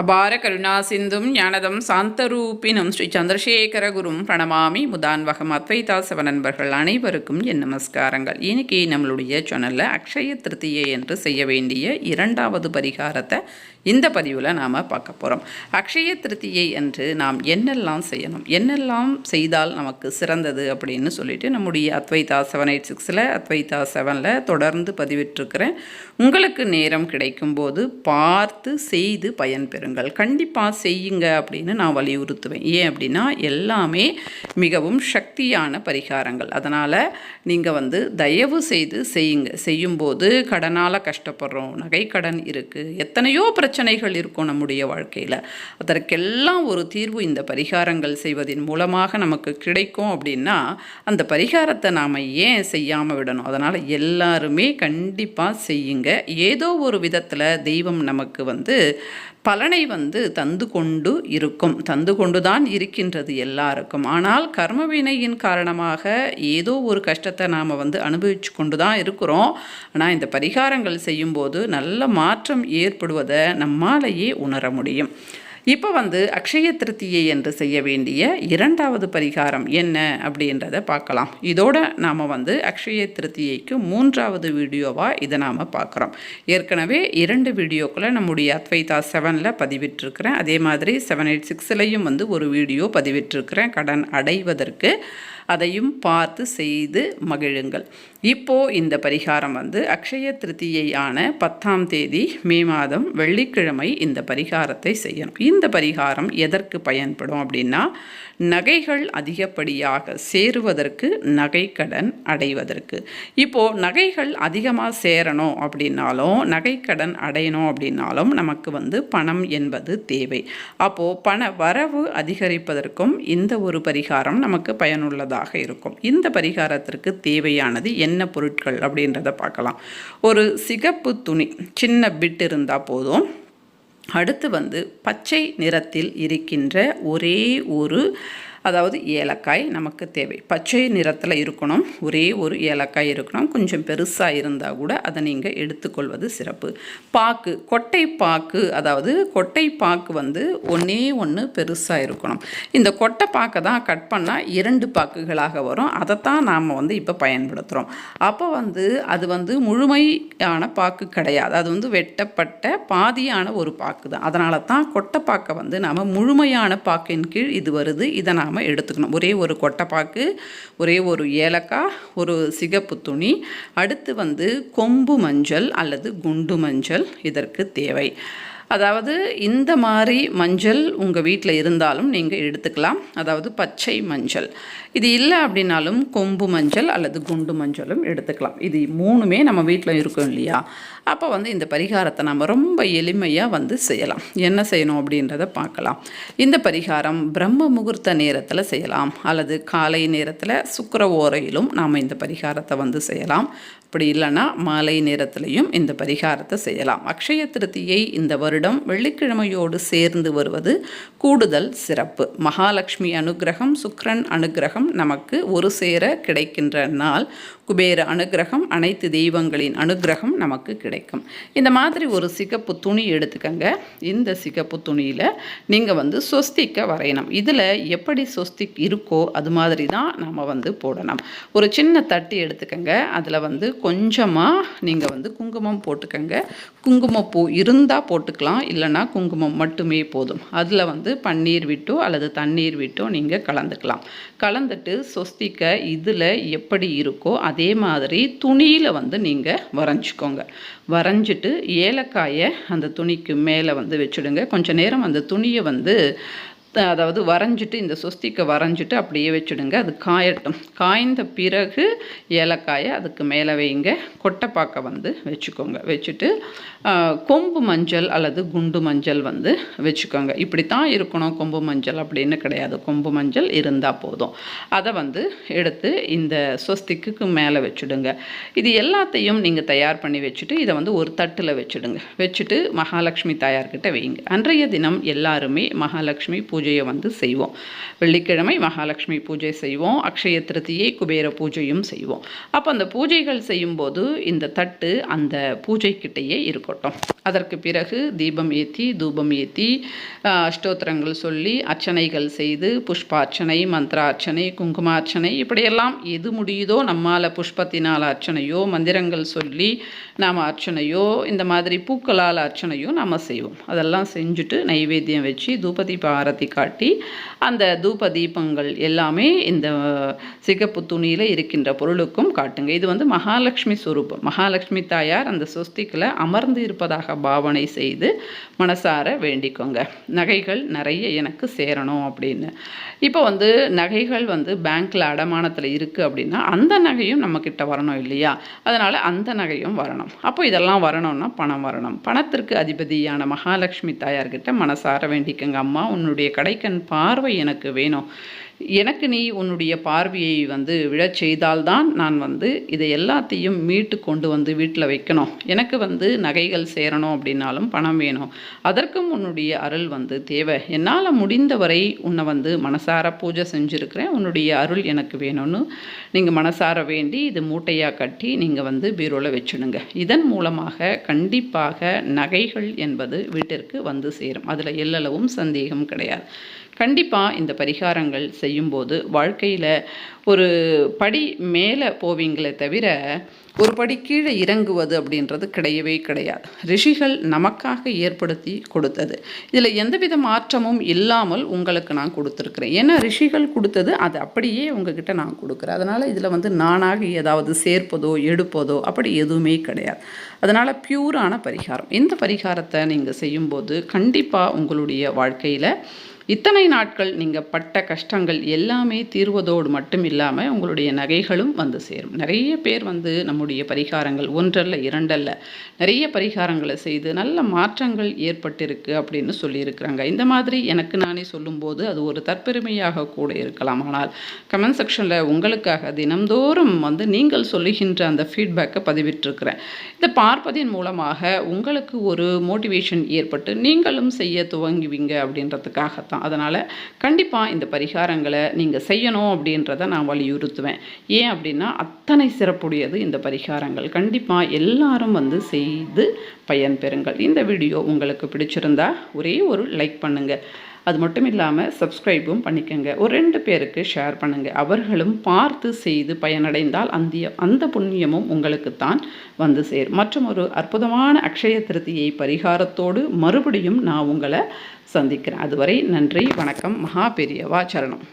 அபார கருணா சிந்தும் ஞானதம் சாந்தரூபினும் ஸ்ரீ சந்திரசேகர குரும் பிரணமாமி முதான்வகம் அத்வைதாசவ நண்பர்கள் அனைவருக்கும் என் நமஸ்காரங்கள். இன்னைக்கு நம்மளுடைய சேனலில் அக்ஷய திருத்தியை என்று செய்ய வேண்டிய இரண்டாவது பரிகாரத்தை இந்த பதிவில் நாம் பார்க்க போகிறோம் அக்ஷய திருத்தியை என்று நாம் என்னெல்லாம் செய்யணும்? என்னெல்லாம் செய்தால் நமக்கு சிறந்தது அப்படின்னு சொல்லிட்டு நம்முடைய அத்வைதா செவன் எயிட் சிக்ஸில் அத்வைதா செவனில் தொடர்ந்து பதிவிட்டிருக்கிறேன். உங்களுக்கு நேரம் கிடைக்கும்போது பார்த்து செய்து பயன்பெறுங்கள் கண்டிப்பாக செய்யுங்க அப்படின்னு நான் வலியுறுத்துவேன். ஏன் அப்படின்னா எல்லாமே மிகவும் சக்தியான பரிகாரங்கள். அதனால் நீங்கள் வந்து தயவு செய்து செய்யுங்க. செய்யும்போது கடனால் கஷ்டப்படுறோம். நகைக்கடன் இருக்குது எத்தனையோ பிரச்சனைகள் இருக்கும் நம்முடைய வாழ்க்கையில். அதற்கெல்லாம் ஒரு தீர்வு இந்த பரிகாரங்கள் செய்வதன் மூலமாக நமக்கு கிடைக்கும் அப்படின்னா அந்த பரிகாரத்தை நாம் ஏன் செய்யாமல் விடணும்? அதனால் எல்லாருமே கண்டிப்பாக செய்யுங்க. ஏதோ ஒரு விதத்தில் தெய்வம் நமக்கு வந்து பலனை வந்து தந்து கொண்டு இருக்கும் தந்து கொண்டு தான் இருக்கின்றது எல்லாருக்கும். ஆனால் கர்மவினையின் காரணமாக ஏதோ ஒரு கஷ்டத்தை நாம் வந்து அனுபவிச்சு கொண்டு தான் இருக்கிறோம். ஆனால் இந்த பரிகாரங்கள் செய்யும்போது நல்ல மாற்றம் ஏற்படுவதை நம்மாலேயே உணர முடியும். இப்போ வந்து அக்ஷய திருத்தியை என்று செய்ய வேண்டிய இரண்டாவது பரிகாரம் என்ன அப்படின்றத பார்க்கலாம். இதோட நாம் வந்து அக்ஷய திருத்தியைக்கு மூன்றாவது வீடியோவாக இதை நாம் பார்க்குறோம். ஏற்கனவே இரண்டு வீடியோக்களை நம்முடைய அத்வைதா செவனில் பதிவிட்டிருக்கிறேன். அதே மாதிரி செவன் எயிட் சிக்ஸ்லையும் வந்து ஒரு வீடியோ பதிவிட்டிருக்கிறேன். கடன் அடைவதற்கு அதையும் பார்த்து செய்து மகிழுங்கள். இப்போது இந்த பரிகாரம் வந்து அக்ஷய திருத்தியையான பத்தாம் தேதி மே மாதம் வெள்ளிக்கிழமை இந்த பரிகாரத்தை செய்யணும். இந்த பரிகாரம் எதற்கு பயன்படும் அப்படின்னா நகைகள் அதிகப்படியாக சேருவதற்கு நகைக்கடன் அடைவதற்கு. இப்போது நகைகள் அதிகமாக சேரணும் அப்படின்னாலும் நகைக்கடன் அடையணும் அப்படின்னாலும் நமக்கு வந்து பணம் என்பது தேவை. அப்போது பண வரவு அதிகரிப்பதற்கும் இந்த ஒரு பரிகாரம் நமக்கு பயனுள்ளதாக இருக்கும். இந்த பரிகாரத்திற்கு தேவையானது என்ன பொருட்கள் அப்படின்றத பார்க்கலாம். ஒரு சிகப்பு துணி சின்ன பிட் இருந்தால் போதும். அடுத்து வந்து பச்சை நிறத்தில் இருக்கின்ற ஒரே ஒரு அதாவது ஏலக்காய் நமக்கு தேவை. பச்சை நிறத்தில் இருக்கணும். ஒரே ஒரு ஏலக்காய் இருக்கணும். கொஞ்சம் பெருசாக இருந்தால் கூட அதை நீங்கள் எடுத்துக்கொள்வது சிறப்பு. பாக்கு கொட்டை பாக்கு அதாவது கொட்டை பாக்கு வந்து ஒன்றே ஒன்று பெருசாக இருக்கணும். இந்த கொட்டை பாக்கை தான் கட் பண்ணால் இரண்டு பாக்குகளாக வரும். அதைத்தான் நாம் வந்து இப்போ பயன்படுத்துகிறோம் அப்போ வந்து அது வந்து முழுமையான பாக்கு கிடையாது. அது வந்து வெட்டப்பட்ட பாதியான ஒரு பாக்கு தான் அதனால தான் கொட்டை பாக்கை வந்து நாம் முழுமையான பாக்கின் கீழ் இது வருது. இதை நாம் நாம் எடுத்துக்கணும். ஒரே ஒரு கொட்டைப்பாக்கு ஒரே ஒரு ஏலக்காய் ஒரு சிகப்பு துணி அடுத்து வந்து கொம்பு மஞ்சள் அல்லது குண்டு மஞ்சள் இதற்கு தேவை. அதாவது இந்த மாதிரி மஞ்சள் உங்கள் வீட்டில் இருந்தாலும் நீங்கள் எடுத்துக்கலாம். அதாவது பச்சை மஞ்சள். இது இல்லை அப்படின்னாலும் கொம்பு மஞ்சள் அல்லது குண்டு மஞ்சளும் எடுத்துக்கலாம். இது மூணுமே நம்ம வீட்டில் இருக்கும் இல்லையா? அப்போ வந்து இந்த பரிகாரத்தை நம்ம ரொம்ப எளிமையாக வந்து செய்யலாம். என்ன செய்யணும் அப்படின்றத பார்க்கலாம். இந்த பரிகாரம் பிரம்ம முகூர்த்த நேரத்தில் செய்யலாம். அல்லது காலை நேரத்தில் சுக்கர ஓரையிலும் நாம் இந்த பரிகாரத்தை வந்து செய்யலாம். அப்படி இல்லைன்னா மாலை நேரத்திலையும் இந்த பரிகாரத்தை செய்யலாம். அக்ஷய திருத்தியை இந்த வருடம் வெள்ளிக்கிழமையோடு சேர்ந்து வருவது கூடுதல் சிறப்பு. மகாலட்சுமி அனுகிரகம் சுக்ரன் அனுகிரகம் நமக்கு ஒரு சேர கிடைக்கின்ற நாள். குபேர அனுகிரகம் அனைத்து தெய்வங்களின் அனுகிரகம் நமக்கு கிடைக்கும். இந்த மாதிரி ஒரு சிகப்பு துணி எடுத்துக்கங்க. இந்த சிகப்பு துணியில் நீங்கள் வந்து சொஸ்திக்க வரையணும். இதில் எப்படி சொஸ்திக் இருக்கோ அது மாதிரி தான் நம்ம வந்து போடணும். ஒரு சின்ன தட்டு எடுத்துக்கங்க. அதில் வந்து கொஞ்சமாக நீங்கள் வந்து குங்குமம் போட்டுக்கங்க. குங்குமப்பூ இருந்தால் போட்டுக்கலாம் இல்லைன்னா குங்குமம் மட்டுமே போதும். அதில் வந்து பன்னீர் விட்டோ அல்லது தண்ணீர் விட்டோ நீங்கள் கலந்துக்கலாம். கலந்துட்டு சொஸ்திக்க இதில் எப்படி இருக்கோ அதே மாதிரி துணியில் வந்து நீங்கள் வரைஞ்சிக்கோங்க. வரைஞ்சிட்டு ஏலக்காயை அந்த துணிக்கு மேலே வந்து வச்சுடுங்க. கொஞ்சம் நேரம் அந்த துணியை வந்து அதாவது வரைஞ்சிட்டு இந்த சொஸ்திக்கை வரைஞ்சிட்டு அப்படியே வச்சுடுங்க. அது காயட்டும். காய்ந்த பிறகு ஏலக்காயை அதுக்கு மேலே வைங்க. கொட்டைப்பாக்கை வந்து வச்சுக்கோங்க. வச்சுட்டு கொம்பு மஞ்சள் அல்லது குண்டு மஞ்சள் வந்து வச்சுக்கோங்க. இப்படி தான் இருக்கணும் கொம்பு மஞ்சள் அப்படின்னு கிடையாது. கொம்பு மஞ்சள் இருந்தால் போதும். அதை வந்து எடுத்து இந்த சொஸ்திக்கு மேலே வச்சுடுங்க. இது எல்லாத்தையும் நீங்கள் தயார் பண்ணி வச்சுட்டு இதை வந்து ஒரு தட்டில் வச்சுடுங்க. வச்சுட்டு மகாலட்சுமி தாயார்கிட்ட வைங்க. அன்றைய தினம் எல்லாருமே மகாலட்சுமி பூ பூஜையை வந்து செய்வோம். வெள்ளிக்கிழமை மகாலட்சுமி பூஜை செய்வோம். அக்ஷய திருத்தியை குபேர பூஜையும் செய்வோம். அப்போ அந்த பூஜைகள் செய்யும்போது இந்த தட்டு அந்த பூஜைக்கிட்டேயே இருக்கட்டும். அதற்கு பிறகு தீபம் ஏற்றி தூபம் ஏற்றி அஷ்டோத்திரங்கள் சொல்லி அர்ச்சனைகள் செய்து புஷ்பார்ச்சனை மந்திரார்ச்சனை குங்குமார்ச்சனை இப்படியெல்லாம் எது முடியுதோ நம்மால் புஷ்பத்தினால் அர்ச்சனையோ மந்திரங்கள் சொல்லி நாம் அர்ச்சனையோ இந்த மாதிரி பூக்களால் அர்ச்சனையோ நாம் செய்வோம். அதெல்லாம் செஞ்சுட்டு நைவேத்தியம் வச்சு தூபதீப ஆரத்தி காட்டி அந்த தூப தீபங்கள் எல்லாமே இந்த சிகப்பு துணியில் இருக்கின்ற பொருளுக்கும் காட்டுங்க. இது வந்து மகாலட்சுமி சுரூபம். மகாலட்சுமி தாயார் அந்த சொஸ்திக்கில் அமர்ந்து இருப்பதாக பாவனை செய்து மனசார வேண்டிக்கோங்க. நகைகள் நிறைய எனக்கு சேரணும் அப்படின்னு. இப்போ வந்து நகைகள் வந்து பேங்க்கில் அடமானத்தில் இருக்குது அப்படின்னா அந்த நகையும் நம்மக்கிட்ட வரணும் இல்லையா? அதனால் அந்த நகையும் வரணும். அப்போ இதெல்லாம் வரணும்னா பணம் வரணும். பணத்திற்கு அதிபதியான மகாலட்சுமி தாயார்கிட்ட மனசார வேண்டிக்கங்க அம்மா. உன்னுடைய கடைக்கண் பார்வை எனக்கு வேணும். எனக்கு நீ உன்னுடைய பார்வையை வந்து விழச் செய்தால்தான் நான் வந்து இதை எல்லாத்தையும் மீட்டு கொண்டு வந்து வீட்டில் வைக்கணும். எனக்கு வந்து நகைகள் சேரணும் அப்படின்னாலும் பணம் வேணும். அதற்கும் உன்னுடைய அருள் வந்து தேவை. என்னால் முடிந்தவரை உன்னை வந்து மனசார பூஜை செஞ்சுருக்கிறேன். உன்னுடைய அருள் எனக்கு வேணும்னு நீங்கள் மனசார வேண்டி இது மூட்டையாக கட்டி நீங்கள் வந்து பீரோவில் வச்சுடுங்க. இதன் மூலமாக கண்டிப்பாக நகைகள் என்பது வீட்டிற்கு வந்து சேரும். அதில் எல்லளவும் சந்தேகம் கிடையாது. கண்டிப்பாக இந்த பரிகாரங்கள் செய்யும்போது வாழ்க்கையில் ஒரு படி மேலே போவீங்களே தவிர ஒரு படி கீழே இறங்குவது அப்படின்றது கிடையவே கிடையாது. ரிஷிகள் நமக்காக ஏற்படுத்தி கொடுத்தது. இதில் எந்தவித மாற்றமும் இல்லாமல் உங்களுக்கு நான் கொடுத்துருக்குறேன். ஏன்னா ரிஷிகள் கொடுத்தது அது அப்படியே உங்ககிட்ட நான் கொடுக்குறேன். அதனால் இதில் வந்து நானாக ஏதாவது சேர்ப்பதோ எடுப்பதோ அப்படி எதுவுமே கிடையாது. அதனால் பியூரான பரிகாரம். இந்த பரிகாரத்தை நீங்கள் செய்யும்போது கண்டிப்பாக உங்களுடைய வாழ்க்கையில் இத்தனை நாட்கள் நீங்கள் பட்ட கஷ்டங்கள் எல்லாமே தீர்வதோடு மட்டும் இல்லாமல் உங்களுடைய நகைகளும் வந்து சேரும். நிறைய பேர் வந்து நம்முடைய பரிகாரங்கள் ஒன்றல்ல இரண்டல்ல நிறைய பரிகாரங்களை செய்து நல்ல மாற்றங்கள் ஏற்பட்டிருக்கு அப்படின்னு சொல்லியிருக்கிறாங்க. இந்த மாதிரி எனக்கு நானே சொல்லும்போது அது ஒரு தற்பெருமையாக கூட இருக்கலாம். ஆனால் கமெண்ட் செக்ஷனில் உங்களுக்காக தினந்தோறும் வந்து நீங்கள் சொல்லுகின்ற அந்த ஃபீட்பேக்கை பதிவிட்டிருக்கிறேன். இதை பார்ப்பதின் மூலமாக உங்களுக்கு ஒரு மோட்டிவேஷன் ஏற்பட்டு நீங்களும் செய்ய துவங்குவீங்க அப்படின்றதுக்காகத்தான். தான். அதனால் கண்டிப்பாக இந்த பரிகாரங்களை நீங்கள் செய்யணும் அப்படின்றத நான் வலியுறுத்துவேன். ஏன் அப்படின்னா அத்தனை சிறப்புடையது இந்த பரிகாரங்கள். கண்டிப்பாக எல்லாரும் வந்து செய்து பயன் பெறுங்கள். இந்த வீடியோ உங்களுக்கு பிடிச்சிருந்தா ஒரே ஒரு லைக் பண்ணுங்கள் அது மட்டும் இல்லாமல் சப்ஸ்கிரைபும் பண்ணிக்கோங்க. ஒரு ரெண்டு பேருக்கு ஷேர் பண்ணுங்கள் அவர்களும் பார்த்து செய்து பயனடைந்தால் அந்த அந்த புண்ணியமும் உங்களுக்குத்தான் வந்து சேரும். மற்றும் ஒரு அற்புதமான அக்ஷய திருத்தியை பரிகாரத்தோடு மறுபடியும் நான் உங்களை சந்திக்கிறேன். அதுவரை நன்றி வணக்கம் மகா பெரியவா சரணம்.